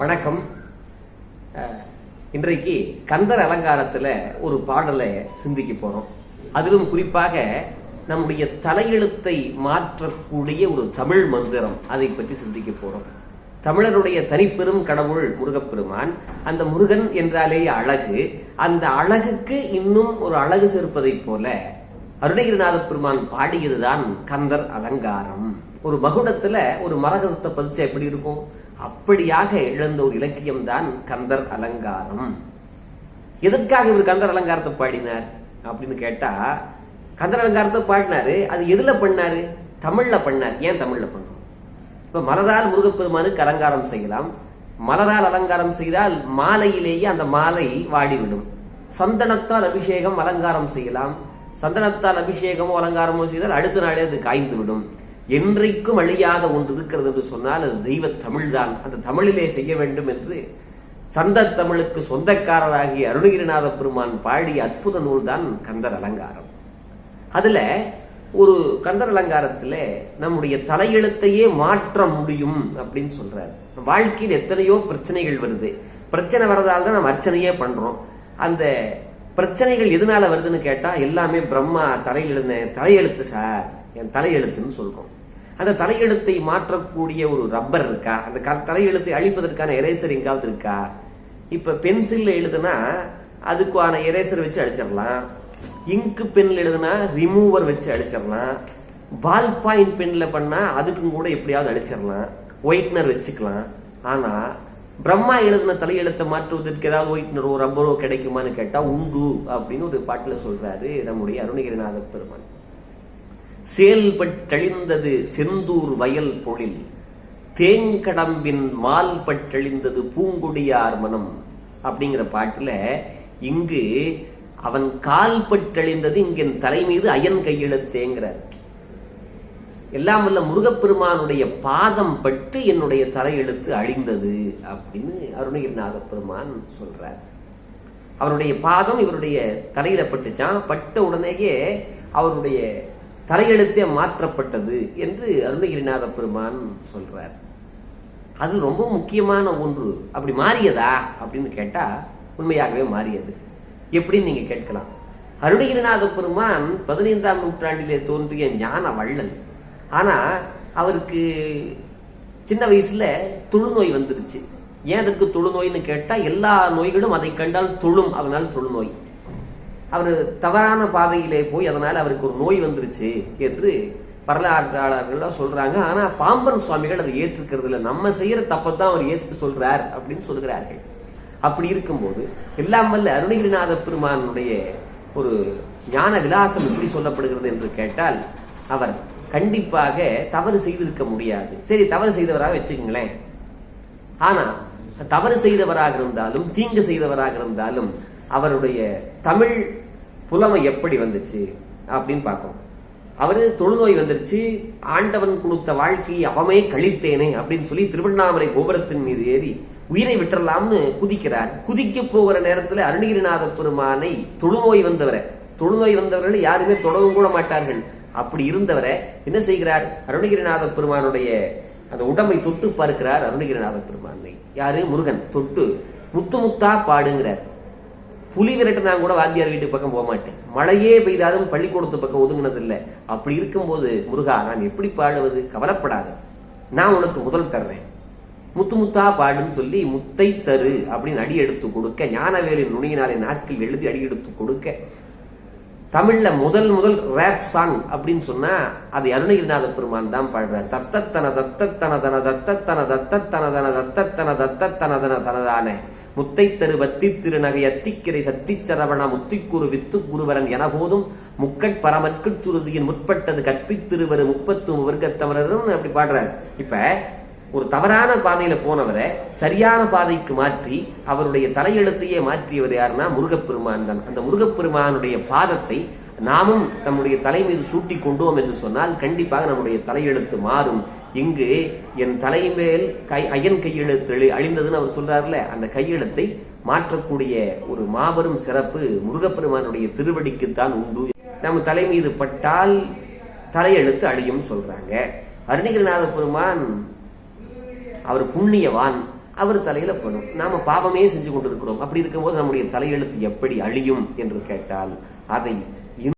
வணக்கம். இன்றைக்கு கந்தர் அலங்காரத்தில் ஒரு பாடலை சிந்திக்க போகிறோம் அதிலும் குறிப்பாக நம்முடைய தலையெழுத்தை மாற்றக்கூடிய ஒரு தமிழ் மந்திரம் அதை பற்றி சிந்திக்க போகிறோம் தமிழருடைய தனிப்பெரும் கடவுள் முருகப்பெருமான் அந்த முருகன் என்றாலே அழகு. அந்த அழகுக்கு இன்னும் ஒரு அழகு சேர்ப்பதைப் போல அருணகிரிநாத பெருமான் பாடியதுதான் கந்தர் அலங்காரம். ஒரு மகுடத்துல ஒரு மரகதத்தை பதிச்சா எப்படி இருக்கும்? அப்படியாக எழுந்த ஒரு இலக்கியம் தான் கந்தர் அலங்காரம். எதற்காக இவர் கந்தர் அலங்காரத்தை பாடினார் அப்படின்னு கேட்டா கந்தர் அலங்காரத்தை பாடினாரு அது எதுல பண்ணாரு? தமிழ்ல பண்ணார். ஏன் தமிழ்ல பண்ணணும்? இப்ப மலரால் முருகப்பெருமானுக்கு அலங்காரம் செய்யலாம். மலரால் அலங்காரம் செய்தால் மாலையிலேயே அந்த மாலை வாடிவிடும். சந்தனத்தால் அபிஷேகம் அலங்காரம் செய்யலாம். சந்தனத்தால் அபிஷேகமோ அலங்காரமோ செய்தால் அடுத்த நாளே அது காய்ந்து விடும். என்றைக்கும் அழியாத ஒன்று இருக்கிறது என்று சொன்னால் அது தெய்வ தமிழ்தான். அந்த தமிழிலே செய்ய வேண்டும் என்று சந்த தமிழுக்கு சொந்தக்காரராகிய அருணகிரிநாத பெருமான் பாடிய அற்புத நூல்தான் கந்தர் அலங்காரம். அதுல ஒரு கந்தர் அலங்காரத்தில் நம்முடைய தலையெழுத்தையே மாற்ற முடியும் அப்படின்னு சொல்றாரு. வாழ்க்கையில் எத்தனையோ பிரச்சனைகள் வருது. பிரச்சனை வரதால் தான் நம்ம அர்ச்சனையே பண்றோம். அந்த பிரச்சனைகள் எதனால வருதுன்னு கேட்டால் எல்லாமே பிரம்மா தலையெழுந்த தலையெழுத்து சார் என் தலையெழுத்துன்னு சொல்றோம். அந்த தலையெழுத்தை மாற்றக்கூடிய ஒரு ரப்பர் இருக்கா? அந்த க- தலையெழுத்தை அழிப்பதற்கான எரேசர் எங்காவது இருக்கா? இப்ப பென்சிலில் எழுதுனா அதுக்கான எரேசர் வச்சு அடிச்சிடலாம். இங்கு பென்ல எழுதுனா ரிமூவர் வச்சு அடிச்சிடலாம். பால் பாயிண்ட் பென்ல பண்ணா அதுக்கும் கூட எப்படியாவது அடிச்சிடலாம். ஒயிட்னர் வச்சுக்கலாம். ஆனா பிரம்மா எழுதின தலையெழுத்தை மாற்றுவதற்கு ஏதாவது ஒயிட்னரோ ரப்பரோ கிடைக்குமான்னு கேட்டா உண்டு அப்படின்னு ஒரு பாட்டுல சொல்றாரு நம்முடைய அருணகிரிநாத பெருமான். செயல்பட்டழிந்தது செந்தூர் வயல் பொழில். தேங்கடம்பின் மால் பட்டழிந்தது பூங்குடியார் மனம். அப்படிங்கிற பாட்டுல இங்கு அவன் கால் பட்டழிந்தது இங்கென் தலை மீது அயன் கையெழுத்தேங்கிறார் எல்லாம் வல்ல முருகப்பெருமானுடைய பாதம் பட்டு என்னுடைய தலையெழுத்து அழிந்தது அப்படின்னு அருணகிரிநாத பெருமான் சொல்றார். அவருடைய பாதம் இவருடைய தலையில பட்டுச்சான் பட்ட உடனேயே அவருடைய தலையெழுத்தே மாற்றப்பட்டது என்று அருணகிரிநாத பெருமான் சொல்றார். அது ரொம்ப முக்கியமான ஒன்று. அப்படி மாறியதா அப்படின்னு கேட்டா உண்மையாகவே மாறியது. எப்படின்னு நீங்க கேட்கலாம். அருணகிரிநாத பெருமான் பதினைந்தாம் நூற்றாண்டிலே தோன்றிய ஞான வள்ளல். ஆனா அவருக்கு சின்ன வயசுல தொழுநோய் வந்துருச்சு. ஏன் அதற்கு தொழுநோய்னு கேட்டா எல்லா நோய்களும் அதை கண்டால் தொழும். அதனால் தொழுநோய். அவர் தவறான பாதையிலே போய் அதனால அவருக்கு ஒரு நோய் வந்துருச்சு என்று வரலாற்றாளர்கள்லாம் சொல்றாங்க. ஆனா பாம்பன் சுவாமிகள் அதை ஏற்றுக்கிறது இல்லை நம்ம செய்யற தப்பத்தான் அவர் ஏற்று சொல்றார் அப்படின்னு சொல்கிறார்கள் அப்படி இருக்கும்போது எல்லாம் வல்ல அருணகிரிநாத பெருமானுடைய ஒரு ஞான விலாசம் எப்படி சொல்லப்படுகிறது என்று கேட்டால் அவர் கண்டிப்பாக தவறு செய்திருக்க முடியாது. சரி தவறு செய்தவராக வச்சுக்கங்களேன். ஆனா தவறு செய்தவராக இருந்தாலும் தீங்கு செய்தவராக இருந்தாலும் அவருடைய தமிழ் புலமை எப்படி வந்துச்சு அப்படின்னு பார்க்கணும். அவரு தொழுநோய் வந்துருச்சு ஆண்டவன் கொடுத்த வாழ்க்கையை அவமே கழித்தேனே அப்படின்னு சொல்லி திருவண்ணாமலை கோபுரத்தின் மீது ஏறி உயிரை விட்டுறலாம்னு குதிக்கிறார். குதிக்க போகிற நேரத்தில் அருணகிரிநாத பெருமானை தொழுநோய் வந்தவரை தொழுநோய் வந்தவர்கள் யாருமே தொடவும் கூட மாட்டார்கள். அப்படி இருந்தவரை என்ன செய்கிறார்? அருணகிரிநாத பெருமானுடைய அந்த உடம்பை தொட்டு பார்க்கிறார் அருணகிரிநாத பெருமானை. யாரு? முருகன். தொட்டு முத்து முத்தா பாடுங்கிறார். புலி விரட்டுனா கூட வாத்தியார் வீட்டு பக்கம் போக மாட்டேன். மழையே பெய்தாலும் பள்ளிக்கூடத்து பக்கம் ஒதுங்கினதில்லை. அப்படி இருக்கும்போது முருகா நான் எப்படி பாடுவது? கவலைப்படாத. நான் உனக்கு முதல் தர்றேன். முத்து முத்தா பாடுன்னு சொல்லி முத்தை தரு அப்படின்னு அடி எடுத்து கொடுக்க ஞானவேலின் நுனியினாலே நாக்கில் எழுதி அடி எடுத்து கொடுக்க. தமிழ்ல முதல் முதல் ரேப் சாங் அப்படின்னு சொன்னா அது அருணகிரிநாத பெருமான் தான் பாடுறார். தத்தத்தன தத்தத்தன தன தத்தத்தன தத்தத்தன தன தத்தத்தன தத்தத்தன தன தனதான முத்தை தரு வத்தி திருநகை அத்திக்கிரை சத்திச்சரவண முத்திக்குரு வித்து குருவரன் என போதும் முக்கட் பரமற்கு சுருதியின் முற்பட்டது கற்பித்திருவரு முப்பத்து வர்க்கத்தவரரும் அப்படி பாடுறார். இப்ப ஒரு தவறான பாதையில போனவரை சரியான பாதைக்கு மாற்றி அவருடைய தலையெழுத்தையே மாற்றியவர் யாருன்னா முருகப்பெருமான் தான். அந்த முருகப்பெருமானுடைய பாதத்தை நாமும் நம்முடைய தலை மீது சூட்டி கொண்டோம் என்று சொன்னால் கண்டிப்பாக நம்முடைய தலையெழுத்து மாறும். இங்கு என் தலைமேல் கை அயன் கையெழுத்து அழிந்ததுன்னு அவர் சொல்றாருல அந்த கையெழுத்தை மாற்றக்கூடிய ஒரு மாபெரும் சிறப்பு முருகப்பெருமானுடைய திருவடிக்குத்தான் உண்டு. நம்ம தலை மீது பட்டால் தலையெழுத்து அழியும் சொல்றாங்க. அருணகிரிநாத பெருமான் அவர் புண்ணியவான். அவர் தலையில படும். நாம பாவமே செஞ்சு கொண்டிருக்கிறோம். அப்படி இருக்கும்போது நம்முடைய தலையெழுத்து எப்படி அழியும் என்று கேட்டால் அதை